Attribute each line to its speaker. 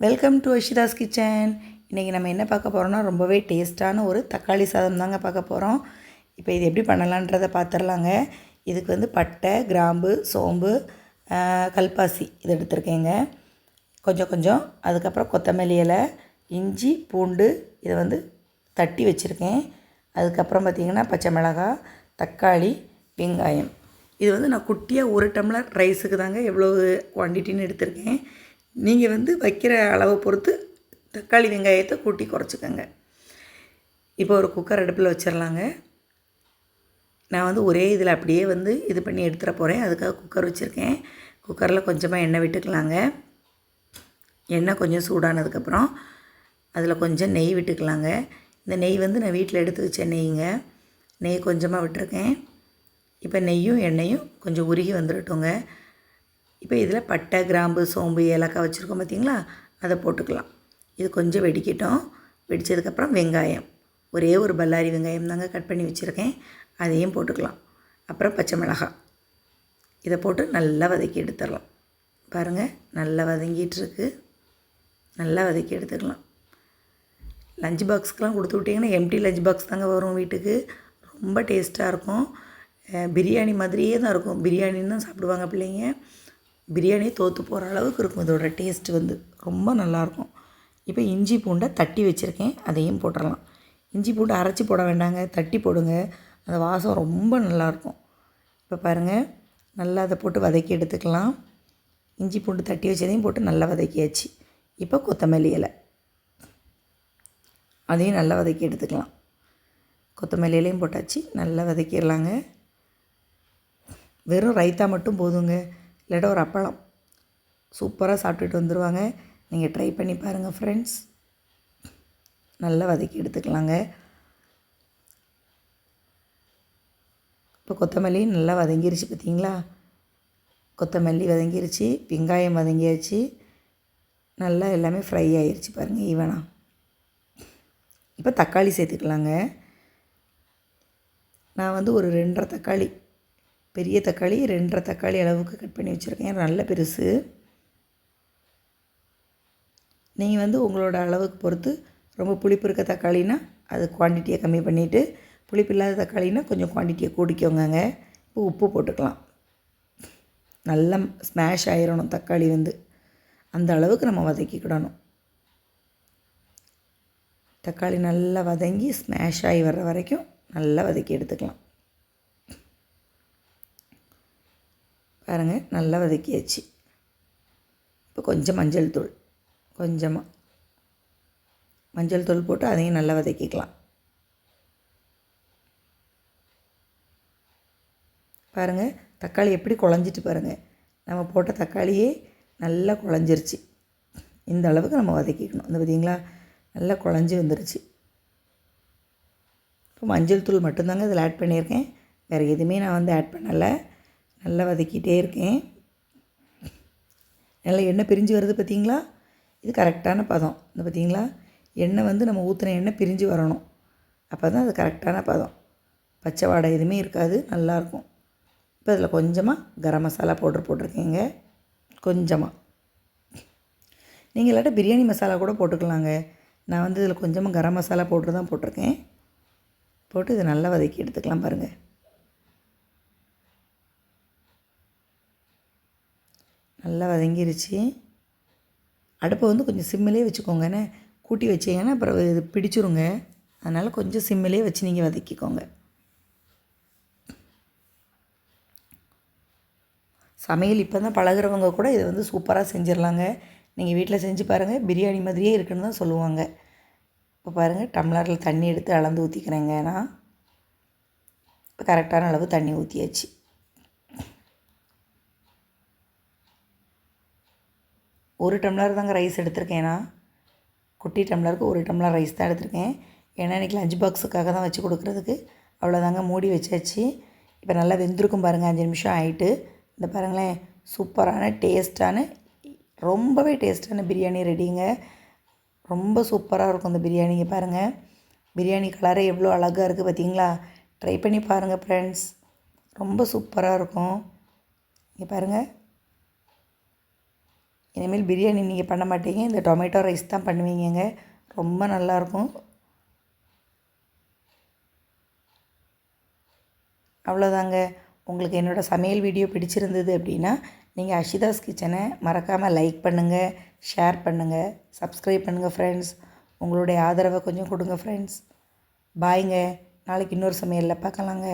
Speaker 1: Welcome to அஷிதாஸ் kitchen இன்றைக்கி நம்ம என்ன பார்க்க போகிறோம்னா ரொம்பவே டேஸ்ட்டான ஒரு தக்காளி சாதம் தாங்க பார்க்க போகிறோம் இப்போ இது எப்படி பண்ணலான்றதை பார்த்துடலாங்க இதுக்கு வந்து பட்டை கிராம்பு சோம்பு கல்பாசி இது எடுத்திருக்கேங்க. கொஞ்சம் கொஞ்சம். அதுக்கப்புறம் கொத்தமல்லி இலை இஞ்சி பூண்டு இதை வந்து தட்டி வச்சுருக்கேன். அதுக்கப்புறம் பார்த்திங்கன்னா பச்சை மிளகாய் தக்காளி வெங்காயம். இது வந்து நான் குட்டியாக ஒரு டம்ளர் ரைஸுக்கு தாங்க எவ்வளோ குவான்டிட்டின்னு எடுத்திருக்கேன். நீங்கள் வந்து வைக்கிற அளவை பொறுத்து தக்காளி வெங்காயத்தை கூட்டி குறைச்சிக்கோங்க. இப்போ ஒரு குக்கர் அடுப்பில் வச்சிடலாங்க நான் வந்து ஒரே இதில் அப்படியே வந்து இது பண்ணி எடுத்துகிற போகிறேன் அதுக்காக குக்கர் வச்சுருக்கேன். குக்கரில் கொஞ்சமாக எண்ணெய் விட்டுக்கலாங்க. எண்ணெய் கொஞ்சம் சூடானதுக்கப்புறம் அதில் கொஞ்சம் நெய் விட்டுக்கலாங்க. இந்த நெய் வந்து நான் வீட்டில் எடுத்து வச்ச நெய்ங்க. நெய் கொஞ்சமாக விட்டுருக்கேன். இப்போ நெய்யும் எண்ணெயும் கொஞ்சம் உருகி வந்துடட்டோங்க இப்போ இதில் பட்டை கிராம்பு சோம்பு ஏலக்காய் வச்சுருக்கோம் பார்த்தீங்களா? அதை போட்டுக்கலாம். இது கொஞ்சம் வெடிக்கட்டும். வெடித்ததுக்கப்புறம் வெங்காயம். ஒரே ஒரு பல்லாரி வெங்காயம் தாங்க கட் பண்ணி வச்சுருக்கேன். அதையும் போட்டுக்கலாம். அப்புறம் பச்சை மிளகாய். இதை போட்டு நல்லா வதக்கி எடுத்துடலாம். பாருங்கள் நல்லா வதங்கிட்டுருக்கு. நல்லா வதக்கி எடுத்துக்கலாம் லஞ்ச் பாக்ஸ்க்கெலாம் கொடுத்து விட்டிங்கன்னா எம்டி லஞ்ச் பாக்ஸ் தாங்க வரும் வீட்டுக்கு. ரொம்ப டேஸ்ட்டாக இருக்கும். பிரியாணி மாதிரியே தான் இருக்கும். பிரியாணின்னு தான் சாப்பிடுவாங்க பிள்ளைங்க. பிரியாணி தோற்று போகிற அளவுக்கு இருக்கும். இதோட டேஸ்ட் வந்து ரொம்ப நல்லாயிருக்கும் இப்போ இஞ்சி பூண்டை தட்டி வச்சுருக்கேன். அதையும் போட்டுடலாம் இஞ்சி பூண்டு அரைச்சி போட வேண்டாங்க. தட்டி போடுங்க. அந்த வாசம் ரொம்ப நல்லாயிருக்கும் இப்போ பாருங்கள் நல்லா அதை போட்டு வதக்கி எடுத்துக்கலாம். இஞ்சி பூண்டு தட்டி வச்சதையும் போட்டு நல்லா வதக்கியாச்சு. இப்போ கொத்தமல்லி இலை. அதையும் நல்லா வதக்கி எடுத்துக்கலாம். கொத்தமல்லி இலையும் போட்டாச்சு. நல்லா வதக்கிடலாங்க. வெறும் ரைத்தா மட்டும் போதுங்க. இல்லாட்டா ஒரு அப்பளம். சூப்பராக சாப்பிட்டுட்டு வந்துடுவாங்க நீங்கள் ட்ரை பண்ணி பாருங்கள் ஃப்ரெண்ட்ஸ் நல்லா வதக்கி எடுத்துக்கலாங்க. இப்போ கொத்தமல்லி நல்லா வதங்கிருச்சு பார்த்தீங்களா கொத்தமல்லி வதங்கிருச்சு வெங்காயம் வதங்கியாச்சு. நல்லா எல்லாமே ஃப்ரை ஆகிருச்சு பாருங்கள் ஈவனாக இப்போ தக்காளி சேர்த்துக்கலாங்க. நான் வந்து ஒரு ரெண்டரை தக்காளி பெரிய தக்காளி ரெண்டரை தக்காளி அளவுக்கு கட் பண்ணி வச்சுருக்கேன். நல்ல பெருசு. நீங்கள் வந்து உங்களோட அளவுக்கு பொறுத்து ரொம்ப புளிப்பு இருக்க தக்காளினா அது குவான்டிட்டியை கம்மி பண்ணிவிட்டு புளிப்பு இல்லாத தக்காளினா கொஞ்சம் குவான்டிட்டியை கூட்டிக்கோங்க இப்போ உப்பு போட்டுக்கலாம். நல்லா ஸ்மாஷ் ஆயிரணும் தக்காளி வந்து. அந்த அளவுக்கு நம்ம வதக்கிக்கிடணும். தக்காளி நல்லா வதங்கி ஸ்மாஷ் ஆகி வர்ற வரைக்கும் நல்லா வதக்கி எடுத்துக்கலாம். பாருங்கள் நல்லா வதக்கியாச்சு. இப்போ கொஞ்சம் மஞ்சள் தூள் கொஞ்சமாக மஞ்சள் தூள் போட்டு அதையும் நல்லா வதக்கிக்கலாம். பாருங்கள் தக்காளி எப்படி குழஞ்சிட்டு பாருங்கள் நம்ம போட்ட தக்காளியே நல்லா குழஞ்சிருச்சு. இந்த அளவுக்கு நம்ம வதக்கிக்கணும். இந்த பார்த்தீங்களா நல்லா குழஞ்சி வந்துருச்சு. இப்போ மஞ்சள் தூள் மட்டும்தாங்க இதில் ஆட் பண்ணியிருக்கேன். வேறு எதுவுமே நான் வந்து ஆட் பண்ணலை. நல்லா வதக்கிட்டே இருக்கேன். நல்லா எண்ணெய் பிரிஞ்சு வருது பார்த்தீங்களா? இது கரெக்டான பதம். இந்த பார்த்தீங்களா? எண்ணெய் வந்து நம்ம ஊற்றின எண்ணெய் பிரிஞ்சு வரணும். அப்போ தான் அது கரெக்டான பதம். பச்சை வாடை எதுவுமே இருக்காது. நல்லாயிருக்கும் இப்போ இதில் கொஞ்சமாக கரம் மசாலா பவுட்ரு போட்டிருக்கேங்க. கொஞ்சமாக நீங்கள் இல்லாட்ட பிரியாணி மசாலா கூட போட்டுக்கலாங்க. நான் வந்து இதில் கொஞ்சமாக கரம் மசாலா பவுட்ரு தான் போட்டிருக்கேன். போட்டு இதை நல்லா வதக்கி எடுத்துக்கலாம் பாருங்கள் நல்லா வதங்கிருச்சு. அடுப்பை வந்து கொஞ்சம் சிம்மிலே வச்சுக்கோங்கண்ணே கூட்டி வச்சீங்கன்னா அப்புறம் இது பிடிச்சிருங்க. அதனால் கொஞ்சம் சிம்மிலே வச்சு நீங்கள் வதக்கிக்கோங்க. சமையல் இப்போ தான் பழகுறவங்க கூட இதை வந்து சூப்பராக செஞ்சிடலாங்க நீங்கள் வீட்டில் செஞ்சு பாருங்கள் பிரியாணி மாதிரியே இருக்குன்னு தான் சொல்லுவாங்க. இப்போ பாருங்கள் டம்ளரில் தண்ணி எடுத்து அளந்து ஊற்றிக்கிறேங்க நான். இப்போ கரெக்டான அளவு தண்ணி ஊற்றியாச்சு ஒரு டம்ளர் தாங்க ரைஸ் எடுத்திருக்கேன் நான். குட்டி டம்ளருக்கு ஒரு டம்ளர் ரைஸ் தான் எடுத்திருக்கேன். ஏன்னா இன்றைக்கி லஞ்ச் பாக்ஸுக்காக தான் வச்சு கொடுக்குறதுக்கு. அவ்வளோதாங்க மூடி வச்சாச்சு. இப்போ நல்லா வெந்திருக்கும் பாருங்கள் அஞ்சு நிமிஷம் ஆகிட்டு இந்த பாருங்களேன் சூப்பரான டேஸ்ட்டான ரொம்பவே டேஸ்ட்டான பிரியாணி ரெடிங்க. ரொம்ப சூப்பராக இருக்கும் இந்த பிரியாணிங்க பாருங்கள் பிரியாணி கலரே எவ்வளோ அழகாக இருக்குது பார்த்தீங்களா ட்ரை பண்ணி பாருங்கள் ஃப்ரெண்ட்ஸ் ரொம்ப சூப்பராக இருக்கும். இங்கே பாருங்கள் இனிமேல் பிரியாணி நீங்கள் பண்ண மாட்டீங்க. இந்த டொமேட்டோ ரைஸ் தான் பண்ணுவீங்கங்க. ரொம்ப நல்லாயிருக்கும். அவ்வளோதாங்க. உங்களுக்கு என்னோடய சமையல் வீடியோ பிடிச்சிருந்தது அப்படின்னா நீங்கள் அஷிதாஸ் கிச்சனை மறக்காமல் லைக் பண்ணுங்கள் ஷேர் பண்ணுங்கள் சப்ஸ்கிரைப் பண்ணுங்கள் ஃப்ரெண்ட்ஸ் உங்களுடைய ஆதரவை கொஞ்சம் கொடுங்க ஃப்ரெண்ட்ஸ் பாய்ங்க. நாளைக்கு இன்னொரு சமையலில் பார்க்கலாங்க.